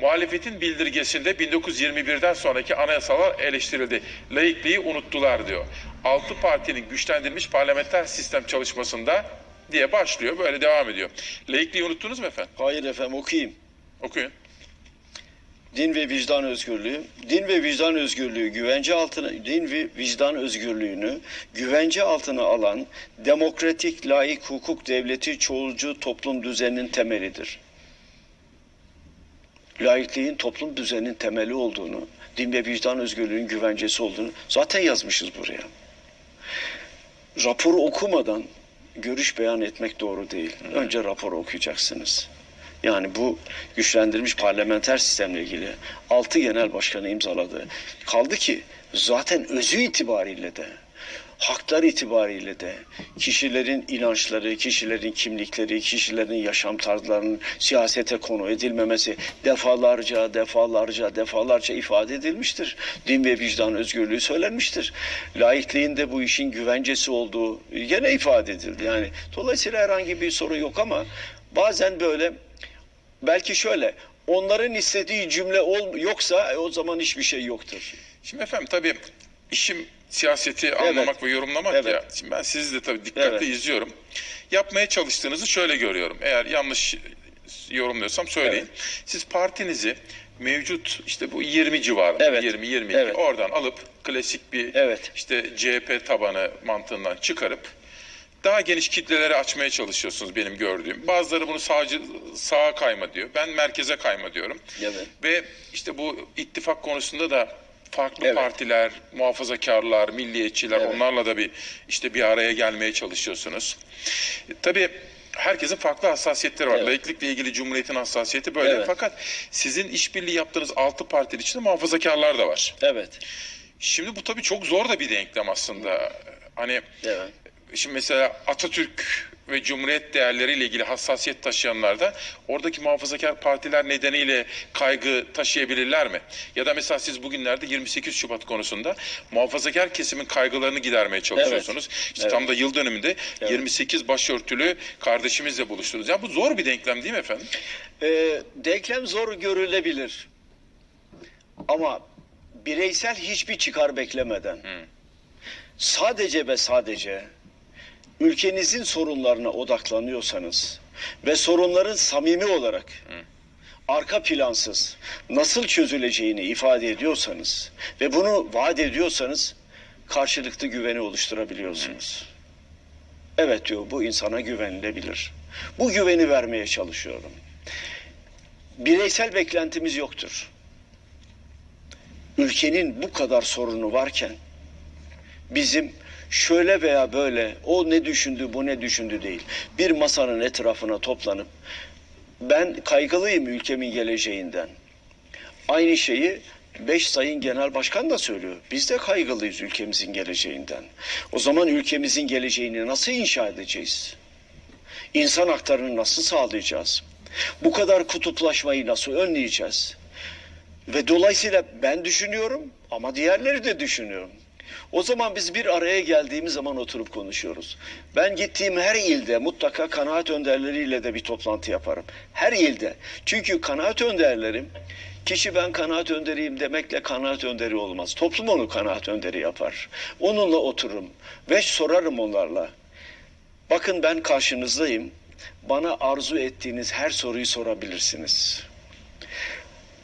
Muhalefetin bildirgesinde 1921'den sonraki anayasalar eleştirildi. Laikliği unuttular diyor. Altı partinin güçlendirilmiş parlamenter sistem çalışmasında diye başlıyor. Böyle devam ediyor. Laikliği unuttunuz mu efendim? Hayır efendim okuyayım. Okuyun. Din ve vicdan özgürlüğü. Din ve vicdan özgürlüğü güvence altına din ve vicdan özgürlüğünü güvence altına alan demokratik, layık hukuk devleti çoğulcu toplum düzeninin temelidir. Laikliğin toplum düzeninin temeli olduğunu, din ve vicdan özgürlüğünün güvencesi olduğunu zaten yazmışız buraya. Raporu okumadan görüş beyan etmek doğru değil. Önce raporu okuyacaksınız. Yani bu güçlendirilmiş parlamenter sistemle ilgili altı genel başkanı imzaladı. Kaldı ki zaten özü itibariyle de haklar itibariyle de kişilerin inançları, kişilerin kimlikleri, kişilerin yaşam tarzlarının siyasete konu edilmemesi defalarca, defalarca, defalarca ifade edilmiştir. Din ve vicdan özgürlüğü söylenmiştir. Laikliğin de bu işin güvencesi olduğu gene ifade edildi. Yani dolayısıyla herhangi bir sorun yok ama bazen böyle belki şöyle onların istediği cümle ol, yoksa e, o zaman hiçbir şey yoktur. Şimdi efendim tabii işim siyaseti anlamak ve yorumlamak Evet. ya. Şimdi ben sizi de tabii dikkatle Evet. izliyorum. Yapmaya çalıştığınızı şöyle görüyorum. Eğer yanlış yorumluyorsam söyleyin. Siz partinizi mevcut işte bu 20 civarında Evet. 20 22 Evet. oradan alıp klasik bir Evet. işte CHP tabanı mantığından çıkarıp daha geniş kitlelere açmaya çalışıyorsunuz benim gördüğüm. Bazıları bunu sağcı sağa kayma diyor. Ben merkeze kayma diyorum. Evet. Ve işte bu ittifak konusunda da farklı Evet. partiler, muhafazakarlar, milliyetçiler Evet. onlarla da bir işte bir araya gelmeye çalışıyorsunuz. E, tabii herkesin farklı hassasiyetleri var. Evet. Laiklikle ilgili Cumhuriyet'in hassasiyeti böyle. Evet. Fakat sizin işbirliği yaptığınız altı partinin içinde muhafazakarlar da var. Evet. Şimdi bu tabii çok zor da bir denklem aslında. Hani Evet. Şimdi mesela Atatürk ve Cumhuriyet değerleriyle ilgili hassasiyet taşıyanlar da oradaki muhafazakar partiler nedeniyle kaygı taşıyabilirler mi? Ya da mesela siz bugünlerde 28 Şubat konusunda muhafazakar kesimin kaygılarını gidermeye çalışıyorsunuz. İşte Evet. tam da yıl dönümünde Evet. 28 başörtülü kardeşimizle buluştunuz. Ya bu zor bir denklem değil mi efendim? Ee, denklem zor görülebilir. Ama bireysel hiçbir çıkar beklemeden sadece ve sadece ülkenizin sorunlarına odaklanıyorsanız ve sorunların samimi olarak arka plansız nasıl çözüleceğini ifade ediyorsanız ve bunu vaat ediyorsanız karşılıklı güveni oluşturabiliyorsunuz. Evet diyor bu insana güvenilebilir. Bu güveni vermeye çalışıyorum. Bireysel beklentimiz yoktur. Ülkenin bu kadar sorunu varken bizim şöyle veya böyle o ne düşündü bu ne düşündü değil. Bir masanın etrafına toplanıp ben kaygılıyım ülkemin geleceğinden. Aynı şeyi beş sayın genel başkan da söylüyor. Biz de kaygılıyız ülkemizin geleceğinden. O zaman ülkemizin geleceğini nasıl inşa edeceğiz? İnsan haklarını nasıl sağlayacağız? Bu kadar kutuplaşmayı nasıl önleyeceğiz? Ve dolayısıyla ben düşünüyorum ama diğerleri de düşünüyorum. O zaman biz bir araya geldiğimiz zaman oturup konuşuyoruz. Ben gittiğim her ilde mutlaka kanaat önderleriyle de bir toplantı yaparım. Her ilde. Çünkü kanaat önderlerim kişi ben kanaat önderiyim demekle kanaat önderi olmaz. Toplum onu kanaat önderi yapar. Onunla otururum ve sorarım onlarla. Bakın ben karşınızdayım. Bana arzu ettiğiniz her soruyu sorabilirsiniz.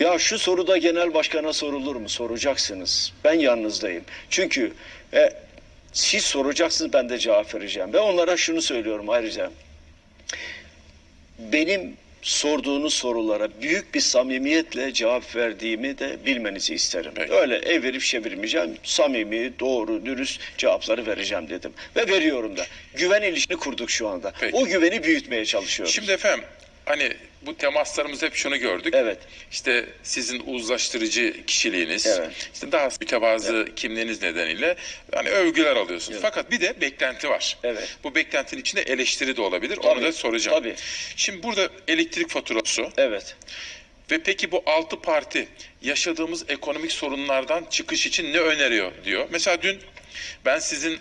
Ya şu soruda genel başkana sorulur mu? Soracaksınız. Ben yanınızdayım. Çünkü e, siz soracaksınız ben de cevap vereceğim. Ve onlara şunu söylüyorum ayrıca. Benim sorduğunuz sorulara büyük bir samimiyetle cevap verdiğimi de bilmenizi isterim. Peki. Öyle evirip çevirmeyeceğim. Samimi, doğru, dürüst cevapları vereceğim dedim. Ve veriyorum da. Güven ilişkini kurduk şu anda. Peki. O güveni büyütmeye çalışıyoruz. Şimdi efendim hani bu temaslarımız hep şunu gördük. Evet. İşte sizin uzlaştırıcı kişiliğiniz, Evet. işte daha mütevazı kimliğiniz nedeniyle yani övgüler alıyorsunuz. Evet. Fakat bir de beklenti var. Evet. Bu beklentinin içinde eleştiri de olabilir. Onu Tabii, da soracağım. tabii. Şimdi burada elektrik faturası Evet. ve peki bu altı parti yaşadığımız ekonomik sorunlardan çıkış için ne öneriyor diyor. Mesela dün ben sizin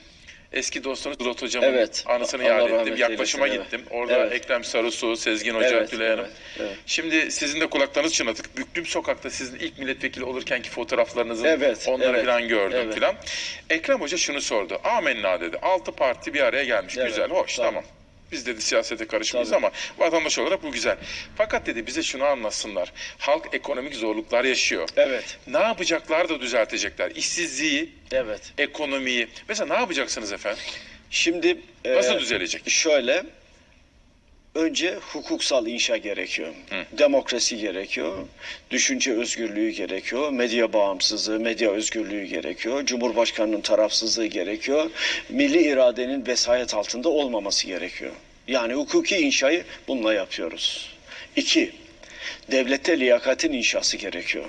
eski dostunuz Bulut Hocam'ın Evet. anısını Allah yad ettim. Yaklaşıma eylesin, gittim. evet. Orada Evet. Ekrem Sarısu, Sezgin Hoca, Evet, Tülay Hanım. evet, evet. Şimdi sizin de kulaklarınız çınladık. Büklüm Sokak'ta sizin ilk milletvekili olurkenki fotoğraflarınızın Evet, onları evet, falan gördüm evet. falan. Ekrem Hoca şunu sordu. Amenna dedi. Altı parti bir araya gelmiş. Evet, Güzel, hoş, tabii. tamam. Biz dedi siyasete karışmayız Tabii. ama vatandaş olarak bu güzel. Fakat dedi bize şunu anlatsınlar. Halk ekonomik zorluklar yaşıyor. Evet. Ne yapacaklar da düzeltecekler. İşsizliği, Evet. ekonomiyi. Mesela ne yapacaksınız efendim? Şimdi e, Nasıl düzelecek? Şöyle önce hukuksal inşa gerekiyor. Demokrasi gerekiyor. Düşünce özgürlüğü gerekiyor. Medya bağımsızlığı, medya özgürlüğü gerekiyor. Cumhurbaşkanının tarafsızlığı gerekiyor. Milli iradenin vesayet altında olmaması gerekiyor. Yani hukuki inşayı bununla yapıyoruz. İki, devlette liyakatin inşası gerekiyor.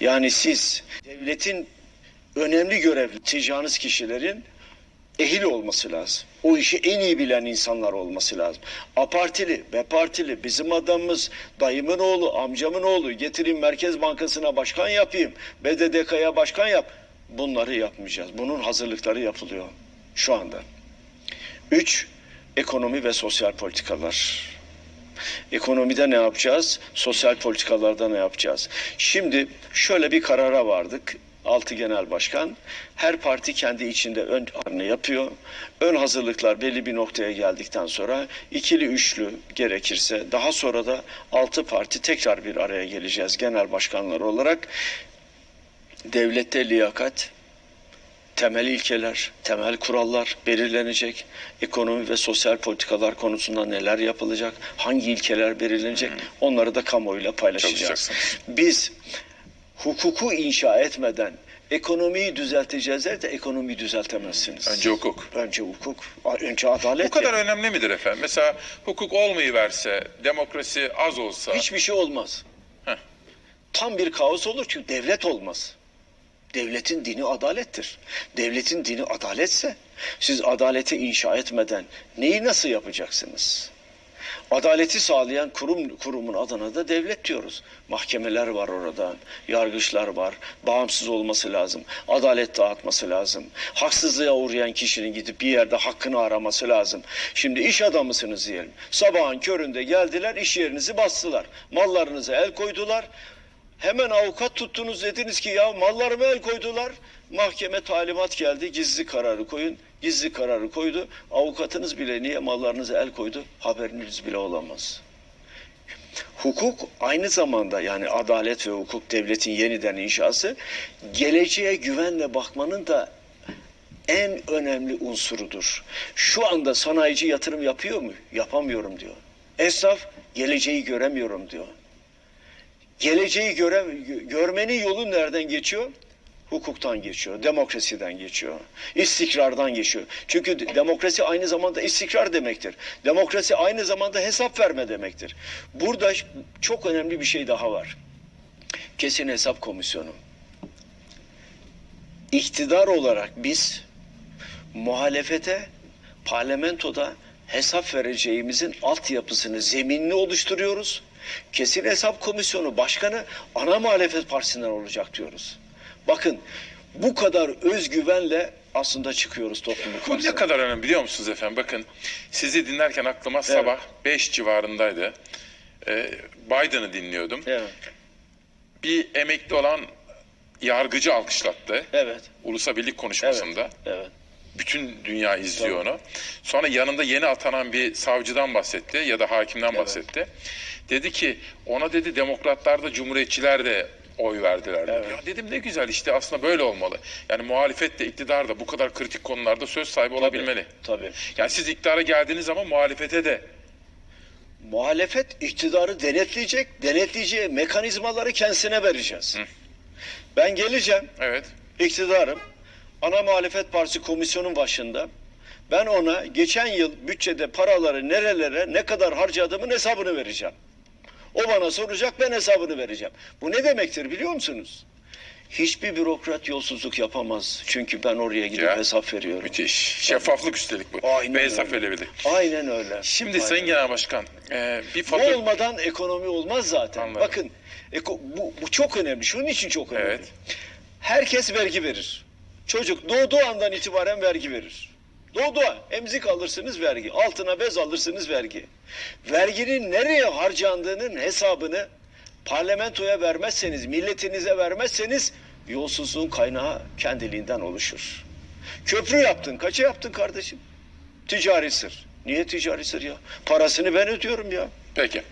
Yani siz devletin önemli görevli ticağınız kişilerin ehil olması lazım. O işi en iyi bilen insanlar olması lazım. Apartili, B partili, bizim adamımız, dayımın oğlu, amcamın oğlu, getireyim Merkez Bankası'na başkan yapayım, BDDK'ya başkan yap. Bunları yapmayacağız. Bunun hazırlıkları yapılıyor şu anda. Üç, ekonomi ve sosyal politikalar. Ekonomide ne yapacağız? Sosyal politikalarda ne yapacağız? Şimdi şöyle bir karara vardık. Altı genel başkan her parti kendi içinde ön hazırlığını yapıyor. Ön hazırlıklar belli bir noktaya geldikten sonra ikili üçlü gerekirse daha sonra da altı parti tekrar bir araya geleceğiz genel başkanlar olarak. Devlette liyakat, temel ilkeler, temel kurallar belirlenecek. Ekonomi ve sosyal politikalar konusunda neler yapılacak, hangi ilkeler belirlenecek onları da kamuoyuyla paylaşacağız. Biz hukuku inşa etmeden ekonomiyi düzelteceğiz de ekonomiyi düzeltemezsiniz. Önce hukuk. Önce hukuk, önce adalet. Bu kadar yani. önemli midir efendim? Mesela hukuk olmayıverse, demokrasi az olsa. Hiçbir şey olmaz. Heh. Tam bir kaos olur çünkü devlet olmaz. Devletin dini adalettir. Devletin dini adaletse siz adaleti inşa etmeden neyi nasıl yapacaksınız? Adaleti sağlayan kurum kurumun adına da devlet diyoruz. Mahkemeler var orada, yargıçlar var, bağımsız olması lazım, adalet dağıtması lazım. Haksızlığa uğrayan kişinin gidip bir yerde hakkını araması lazım. Şimdi iş adamısınız diyelim. Sabahın köründe geldiler, iş yerinizi bastılar. Mallarınıza el koydular. Hemen avukat tuttunuz dediniz ki ya mallarıma el koydular. Mahkeme talimat geldi gizli kararı koyun. Gizli kararı koydu. Avukatınız bile niye mallarınıza el koydu haberiniz bile olamaz. Hukuk aynı zamanda yani adalet ve hukuk devletin yeniden inşası geleceğe güvenle bakmanın da en önemli unsurudur. Şu anda sanayici yatırım yapıyor mu? Yapamıyorum diyor. Esnaf geleceği göremiyorum diyor. Geleceği göre, görmenin yolu nereden geçiyor? Hukuktan geçiyor, demokrasiden geçiyor, istikrardan geçiyor. Çünkü de- demokrasi aynı zamanda istikrar demektir. Demokrasi aynı zamanda hesap verme demektir. Burada çok önemli bir şey daha var. Kesin Hesap Komisyonu. İktidar olarak biz muhalefete parlamentoda hesap vereceğimizin altyapısını, zeminini oluşturuyoruz. Kesin Hesap Komisyonu Başkanı ana muhalefet partisinden olacak diyoruz. Bakın bu kadar özgüvenle aslında çıkıyoruz toplumu Bu ne kadar önemli biliyor musunuz efendim? Bakın sizi dinlerken aklıma sabah 5 civarındaydı. Ee, Biden'ı dinliyordum. Evet, Bir emekli olan yargıcı alkışlattı. evet, Ulusa Birlik evet, konuşmasında. evet. Bütün dünya izliyor Tabii. onu. Sonra yanında yeni atanan bir savcıdan bahsetti ya da hakimden Evet. bahsetti. Dedi ki ona dedi demokratlar da cumhuriyetçiler de oy verdiler. Evet. Ya dedim ne güzel işte aslında böyle olmalı. Yani muhalefet de iktidar da bu kadar kritik konularda söz sahibi olabilmeli. Tabii. Yani siz iktidara geldiğiniz zaman muhalefete de Muhalefet iktidarı denetleyecek, denetleyeceği mekanizmaları kendisine vereceğiz. Ben geleceğim, evet iktidarım, ana muhalefet partisi komisyonun başında. Ben ona geçen yıl bütçede paraları nerelere, ne kadar harcadığımın hesabını vereceğim. O bana soracak, ben hesabını vereceğim. Bu ne demektir biliyor musunuz? Hiçbir bürokrat yolsuzluk yapamaz. Çünkü ben oraya gidip Ya. hesap veriyorum. müthiş. Şeffaflık üstelik bu. Aynen Ve öyle. hesap verebilir. Aynen öyle. Şimdi Aynen. Sayın Genel Başkan e, bir Bu olmadan ekonomi olmaz zaten. Anladım. Bakın eko- bu, bu çok önemli. Şunun için çok önemli. Evet. Herkes vergi verir. Çocuk doğduğu andan itibaren vergi verir. Doğduğu emzik alırsınız vergi. Altına bez alırsınız vergi. Verginin nereye harcandığının hesabını parlamentoya vermezseniz, milletinize vermezseniz yolsuzluğun kaynağı kendiliğinden oluşur. Köprü yaptın. Kaça yaptın kardeşim? Ticari sır. Niye ticari sır ya? Parasını ben ödüyorum ya. Peki.